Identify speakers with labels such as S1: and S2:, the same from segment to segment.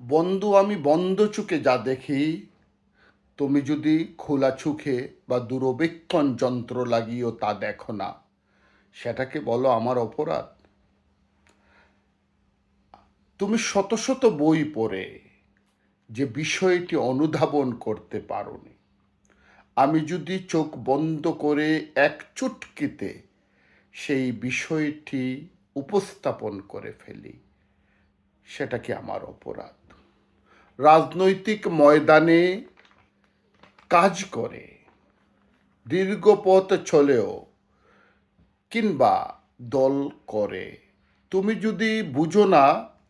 S1: বন্ধু, আমি বন্ধ চোখে যা দেখি, তুমি যদি খোলা চোখে বা দূরবীক্ষণ যন্ত্র লাগিয়েও তা দেখো না, সেটাকে বলো আমার অপরাধ। তুমি শত শত বই পড়ে, যে বিষয়টি অনুধাবন করতে পারোনি। আমি যদি চোখ বন্ধ করে এক চুটকিতে সেই বিষয়টি উপস্থাপন করে ফেলি, সেটা কি আমার অপরাধ? রাজনৈতিক ময়দানে কাজ করে, দীর্ঘ পথ চলেও কিংবা দল করে। তুমি যদি বুঝো না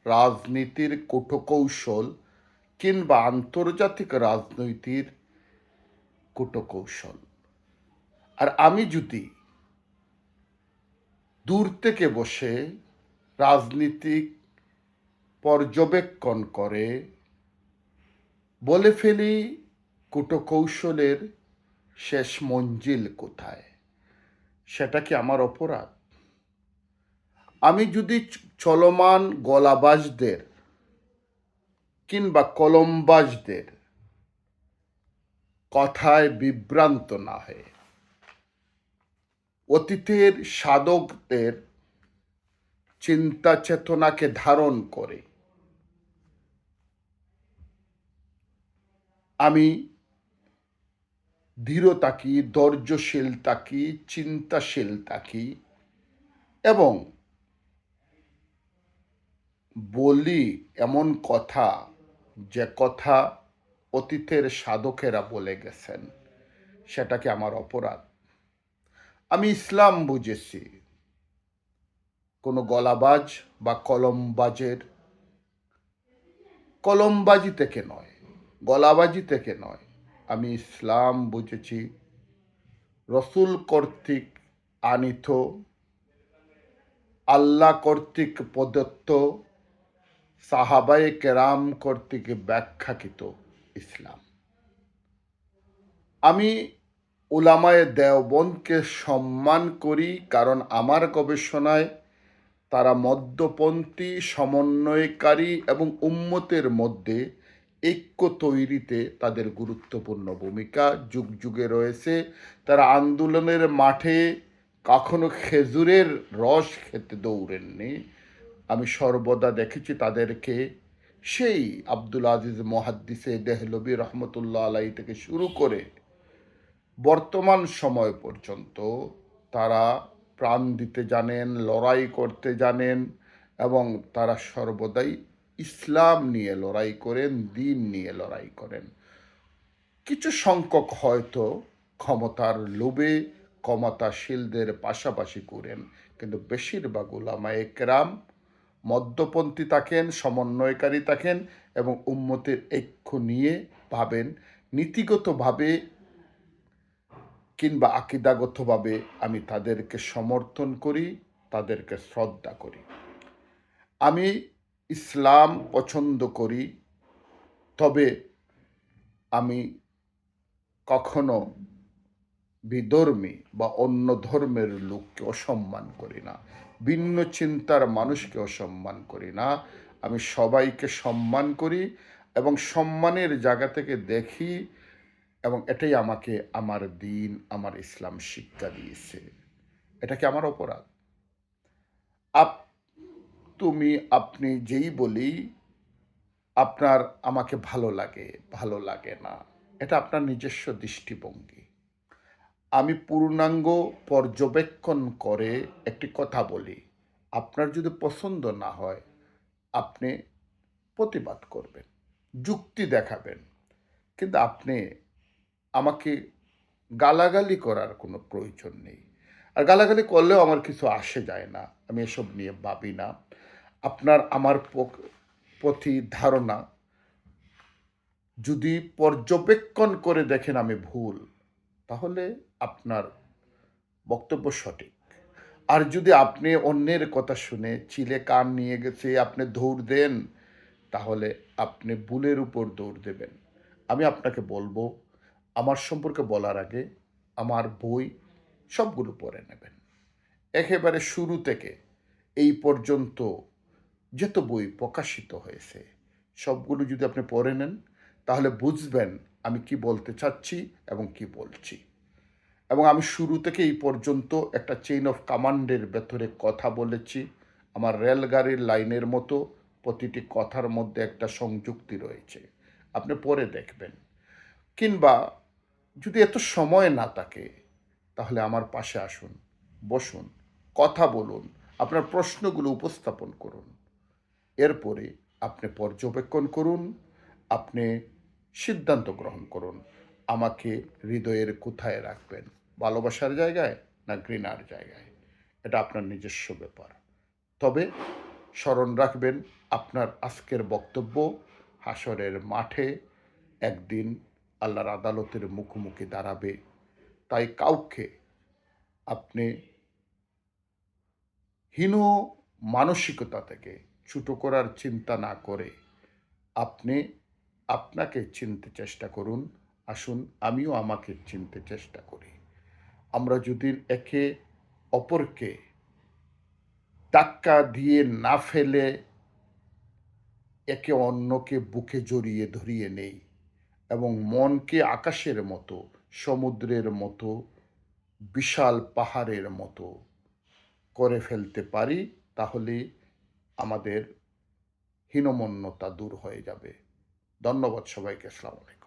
S1: রাজনীতির কূটকৌশল কিংবা আন্তর্জাতিক রাজনৈতিক কূটকৌশল, আর আমি যদি দূর থেকে বসে রাজনীতিক পর্যবেক্ষণ করে বলে ফেলি, কূটকৌশলের শেষ মঞ্জিল কোথায়? সেটা কি আমার অপরাধ? আমি যদি চলমান গলাবাজদের কিংবা কলমবাজদের কথায় বিভ্রান্ত না হয়ে, অতীতের সাধকদের চিন্তা চেতনাকে ধারণ করে আমি ধীর তাকি, ধৈর্যশীল তাকি, চিন্তাশীল তাকি এবং বলি এমন কথা যে কথা অতীতের সাধকেরা বলে গেছেন সেটাকে আমার অপরাধ? আমি ইসলাম বুঝেছি। কোনো গলাবাজ বা কলমবাজের কলমবাজি থেকে নয় গলাবাজি থেকে নয়। আমি ইসলাম বুঝেছি। রসুল কর্তৃক আনিত। আল্লাহ কর্তৃক প্রদত্ত। সাহাবায়ে কেরাম কর্তৃক ব্যাখ্যাকৃত ইসলাম। আমি উলামায়ে দেওবন্দকে সম্মান করি কারণ আমার গবেষণায় তারা মধ্যপন্থী, সমন্বয়কারী এবং উম্মতের মধ্যে ঐক্য তৈরিতে তাদের গুরুত্বপূর্ণ ভূমিকা যুগ যুগে রয়েছে। তারা আন্দোলনের মাঠে কখনো খেজুরের রস খেতে দৌড়েননি। আমি সর্বদা দেখেছি তাদেরকে। সেই আব্দুল আজিজ মহাদ্দিসে দেহলবি রহমতুল্লাহ আলাই থেকে শুরু করে বর্তমান সময় পর্যন্ত তারা প্রাণ দিতে জানেন, লড়াই করতে জানেন এবং তারা সর্বদাই ইসলাম নিয়ে লড়াই করেন, দিন নিয়ে লড়াই করেন। কিছু সংখ্যক হয়তো ক্ষমতার লোভে ক্ষমতাশীলদের পাশাপাশি করেন কিন্তু বেশিরভাগ উলামায়ে একরাম মধ্যপন্থী থাকেন, সমন্বয়কারী থাকেন এবং উম্মতের ঐক্য নিয়ে ভাবেন, নীতিগতভাবে কিংবা আকিদাগতভাবে আমি তাদেরকে সমর্থন করি, তাদেরকে শ্রদ্ধা করি। আমি ইসলাম পছন্দ করি, তবে আমি কখনো বিধর্মী বা অন্য ধর্মের লোককে অসম্মান করি না, ভিন্ন চিন্তার মানুষকে অসম্মান করি না। আমি সবাইকে সম্মান করি এবং সম্মানের জায়গা থেকে দেখি এবং এটাই আমাকে আমার দিন, আমার ইসলাম শিক্ষা দিয়েছে। এটা কি আমার অপরাধ? আপ তুমি আপনি যেই বলি, আপনার আমাকে ভালো লাগে ভালো লাগে না। এটা আপনার নিজস্ব দৃষ্টিভঙ্গি। আমি পূর্ণাঙ্গ পর্যবেক্ষণ করে একটি কথা বলি। আপনার যদি পছন্দ না হয়, আপনি প্রতিবাদ করবেন, যুক্তি দেখাবেন। কিন্তু আপনি আমাকে গালাগালি করার কোনো প্রয়োজন নেই। আর গালাগালি করলেও আমার কিছু আসে যায় না। আমি এসব নিয়ে ভাবি না। আপনার, আমার প্রতি ধারণা যদি পর্যবেক্ষণ করে দেখেন আমি ভুল, তাহলে আপনার বক্তব্য সঠিক। আর যদি আপনি অন্যের কথা শুনে চিলে কান নিয়ে গেছে, আপনি দৌড় দেন, তাহলে আপনি ভুলের উপর দৌড় দেবেন। আমি আপনাকে বলব, আমার সম্পর্কে বলার আগে আমার বই সবগুলো পড়ে নেবেন। একেবারে শুরু থেকে এই পর্যন্ত যত বই প্রকাশিত হয়েছে, সবগুলো যদি আপনি পড়ে নেন, তাহলে বুঝবেন আমি কি বলতে চাচ্ছি এবং কি বলছি। এবং আমি শুরু থেকে এই পর্যন্ত একটা চেইন অফ কমান্ডের ভেতরে কথা বলেছি। আমার রেলগাড়ির লাইনের মতো প্রতিটি কথার মধ্যে একটা সংযুক্তি রয়েছে। আপনি পরে দেখবেন। কিংবা যদি এত সময় না থাকে, তাহলে আমার পাশে আসুন, বসুন, কথা বলুন, আপনার প্রশ্নগুলো উপস্থাপন করুন। এরপরে আপনি পর্যবেক্ষণ করুন, আপনি সিদ্ধান্ত গ্রহণ করুন, আমাকে হৃদয়ের কোথায় রাখবেন? ভালোবাসার জায়গায় না ঘৃণার জায়গায়? এটা আপনার নিজস্ব ব্যাপার। তবে স্মরণ রাখবেন, আপনার আজকের বক্তব্য হাসরের মাঠে একদিন আল্লাহর আদালতের মুখোমুখি দাঁড়াবে। তাই কাউকে আপনি হীন মানসিকতা থেকে ছোটো করার চিন্তা না করে আপনি আপনাকে চিনতে চেষ্টা করুন। আসুন, আমিও আমাকে চিনতে চেষ্টা করি। আমরা যদি একে অপরকে ধাক্কা দিয়ে না ফেলে একে অন্যকে বুকে জড়িয়ে ধরিয়ে নেই এবং মনকে আকাশের মতো, সমুদ্রের মতো, বিশাল পাহাড়ের মতো করে ফেলতে পারি, তাহলে আমাদের হীনমন্যতা দূর হয়ে যাবে। ধন্যবাদ সবাইকে আলাইকুম।